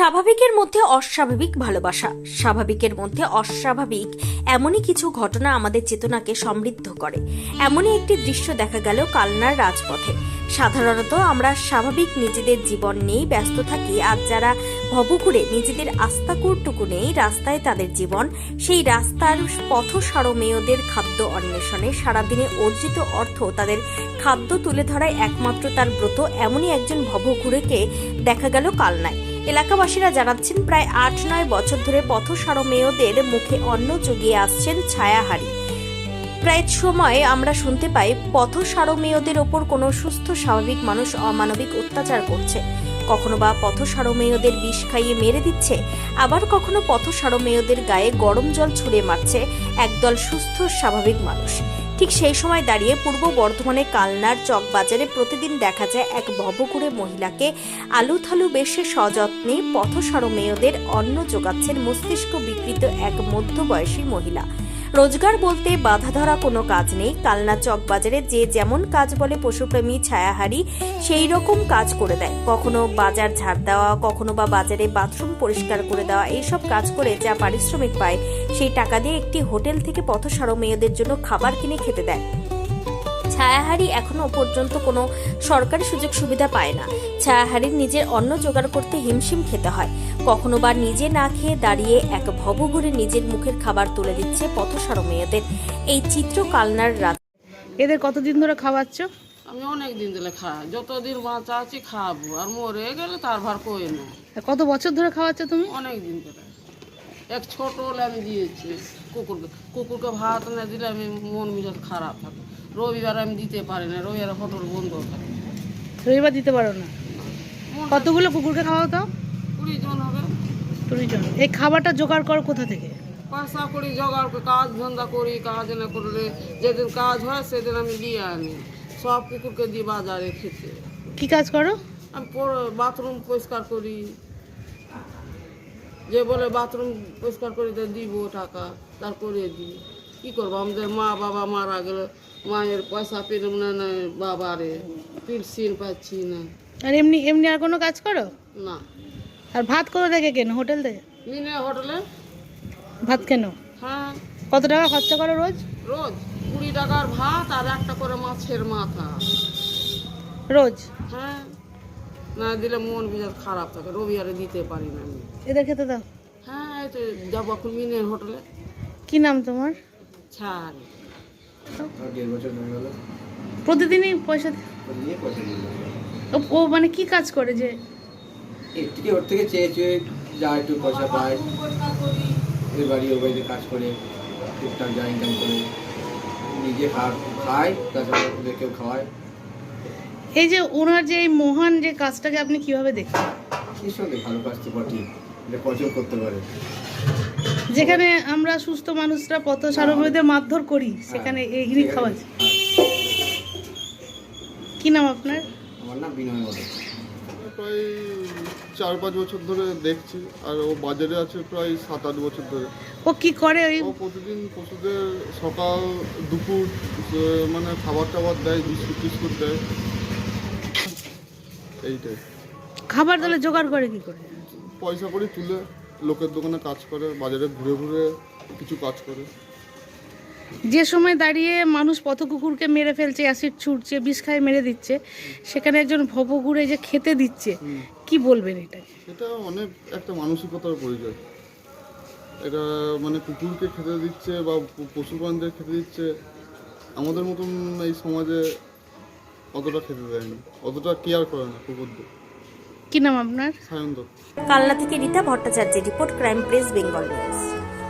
স্বাভাবিকের মধ্যে অস্বাভাবিক ভালোবাসা। স্বাভাবিকের মধ্যে অস্বাভাবিক এমনই কিছু ঘটনা আমাদের চেতনাকে সমৃদ্ধ করে। এমনই একটি দৃশ্য দেখা গেল কালনার রাজপথে। সাধারণত আমরা স্বাভাবিক নিজেদের জীবন নিয়েই ব্যস্ত থাকি, আর যারা ভবঘুরে নিজেদের আস্তাকুরটুকু নেই রাস্তায় তাদের জীবন, সেই রাস্তার পথ পথসারমেয়দের খাদ্য অন্বেষণে সারাদিনে অর্জিত অর্থ তাদের খাদ্য তুলে ধরায় একমাত্র তার ব্রত। এমনই একজন ভবঘুরেকে দেখা গেল কালনায়। এলাকাবাসীরা জানাচ্ছেন, প্রায় আট নয় বছর ধরে পথসারমেয়দের মুখে অন্ন জুগিয়ে আসছেন ছায়াহারি প্রায় সময় আমরা শুনতে পাই, পথসারমেয়দের ওপর কোনো সুস্থ, স্বাভাবিক মানুষ অমানবিক অত্যাচার করছে। কখনো বা পথসারমেয়দের বিষ খাইয়ে মেরে দিচ্ছে, আবার কখনো পথসারমেয়দের গায়ে গরম জল ছুঁড়ে মারছে। একদল সুস্থ, স্বাভাবিক মানুষ। ঠিক সেই সময় দাঁড়িয়ে পূর্ব বর্ধমানে কালনার চক বাজারে প্রতিদিন দেখা যায় এক ভবঘুরে মহিলাকে আলু থালু বেশে সযত্নে পথসরমেয়দের অন্ন যোগাচ্ছেন মস্তিষ্ক বিকৃত এক মধ্যবয়সী মহিলা। রোজগার বলতে বাধা ধরা কোনো কাজ নেই। কালনা চক বাজারে যে যেমন কাজ বলে পশুপ্রেমী ছায়াহারি, সেই রকম কাজ করে দেয়। কখনো বাজার ঝাড় দেওয়া, কখনো বা বাজারে বাথরুম পরিষ্কার করে দেওয়া, এইসব কাজ করে যা পারিশ্রমিক পায়, সেই টাকা দিয়ে একটি হোটেল থেকে পথসারো মেয়েদের জন্য খাবার কিনে খেতে দেয়। ছায়াহারি এখনও পর্যন্ত কোনো সরকারি সুযোগ সুবিধা পায় না। ছায়াহারির নিজের অন্ন জোগাড় করতে হিমশিম খেতে হয়। কখনো বা নিজে না খেয়ে দাঁড়িয়ে এক ভবঘুরে নিজের মুখের খাবার তুলে দিচ্ছে পথসারো মেয়েদের। এই চিত্র কালনার রাত। এদের কতদিন ধরে খাওয়াচ্ছ? আমি অনেক দিন দিলে খাই যতদিন বাঁচা আছি খাব। আর মরে গেলে তার ভার কই না কত বছর ধরে খাওয়াচ্ছ তুমি? অনেক দিন ধরে। এক ছোট হলে আমি দিয়েছি কুকুরকে। কুকুরকে ভাত না দিলে আমি মন মেজাজ খারাপ থাকে। রবিবার আমি দিতে পারি না রবিবার হোটেল বন্ধ থাকে। রবিবার দিতে পারো না? কতগুলো কুকুরকে খাওয়াও তো? কুড়ি জন হবে। কুড়ি জন। এই খাবারটা জোগাড় করো কোথা থেকে? পয়সা করি জোগাড় করে কাজ ধন্দা করি কাজ না করলে যেদিন কাজ হয় সেদিন আমি দিয়ে আনি। সব কুকুরকে দিই বাজারে খেতে। কি কাজ করো? আমি বাথরুম পরিষ্কার করি। যে বলে বাথরুম পরিষ্কার করে তো দিব টাকা তার করে দিই। কী করব? আমাদের মা বাবা মারা গেলে মায়ের পয়সা পেলাম না না বাবারে পেনশন পাচ্ছি না। আর এমনি এমনি আর কোনো কাজ করো? না। আর ভাত কোথা থেকে কেন? হোটেল থেকে? মিনে হোটেলে। ভাত কেন? হ্যাঁ। কত টাকা খরচা করো রোজ? রোজ কুড়ি টাকার ভাত আর একটা করে মাছের মাথা। রোজ? হ্যাঁ। না দিলে মন মেজাজ খারাপ থাকে রবিবারে দিতে পারি না আমি। এদের খেতে দাও। হ্যাঁ এই তো যাব এখন মিনের হোটেলে। কি নাম তোমার? ছাড়। প্রতিদিনই পয়সা ও- ও মানে কি কাজ করে যে? একটু ওর থেকে চেয়ে চেয়ে যা একটু পয়সা পায়। ওই বাড়ি ওই বাড়িতে কাজ করে টুকটাক যা ইনকাম করে। নিজে খা- খায় তাছাড়া ওদেরকেও খাওয়ায়। এই যে ওনার যে এই মহান যে কাজটাকে আপনি কীভাবে দেখছেন ভালো কাজ তো বটেই এটা কজন করতে পারে? যেখানে আমরা সুস্থ মানুষরা পথ সারমেয়দের মারধর করি সেখানে এই ইনি খাওয়াচ্ছে কি নাম আপনার? আমার নাম বিনয় প্রায় চার পাঁচ বছর ধরে দেখছি আর ও বাজারে আছে প্রায় সাত আট বছর ধরে। ও কি করে ওই ও প্রতিদিন পশুদের সকাল দুপুর মানে খাবার টাবার দেয় বিস্কুট টিস্কুট দেয়। এইটাই। খাবার তাহলে জোগাড় করে কি করে? পয়সা করে তুলে লোকের দোকানে কাজ করে বাজারে ঘুরে ঘুরে কিছু কাজ করে। যে সময় দাঁড়িয়ে মানুষ পথ কুকুরকে মেরে ফেলছে অ্যাসিড ছুটছে বিষ খায় মেরে দিচ্ছে সেখানে একজন ভবঘুরে যে খেতে দিচ্ছে কি বলবেন এটা এটা অনেক একটা মানসিকতার পরিচয়। এটা মানে কুকুরকে খেতে দিচ্ছে বা পশু প্রাণীদের খেতে দিচ্ছে। আমাদের মতন এই সমাজে অতটা খেতে দেয়নি। অতটা কেয়ার করে না কুকুরদের কি নাম আপনার? সায়ন দত্ত। কালনা থেকে রীতা ভট্টাচার্যের report crime press Bengal news.